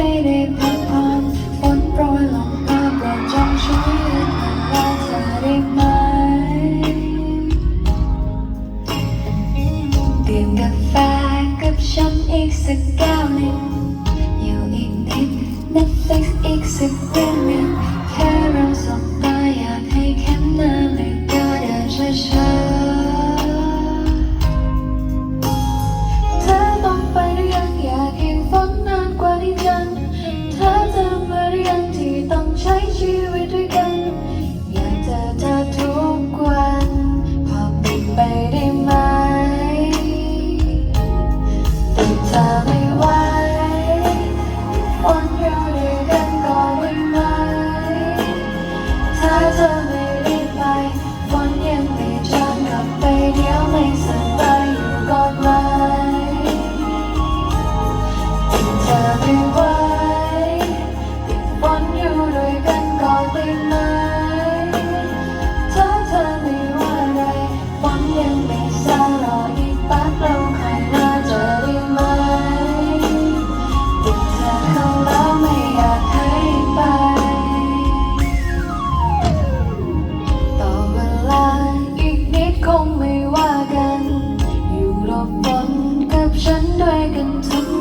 ไม่ได้ผ่อนฝนโปรยลงมาโปรดช่วยเลาได้ไหมดื่มกาแฟกับฉันอีกสักแก้วหนึ่งอยู่อีกนิด Netflix อีกสักเรื่องหนึ่งแค่เราสอง coming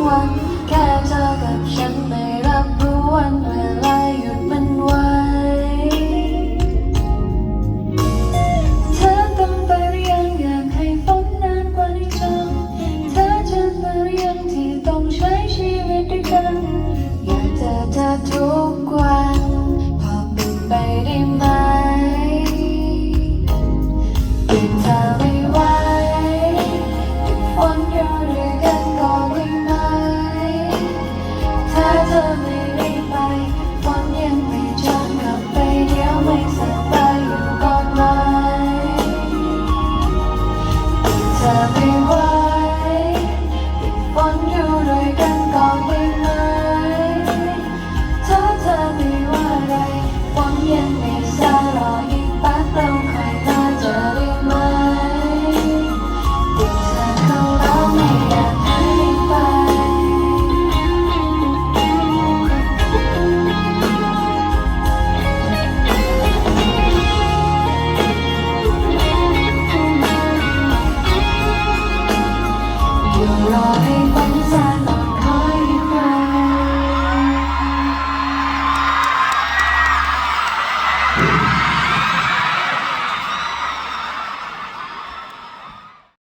วันแค่เธอกับฉัน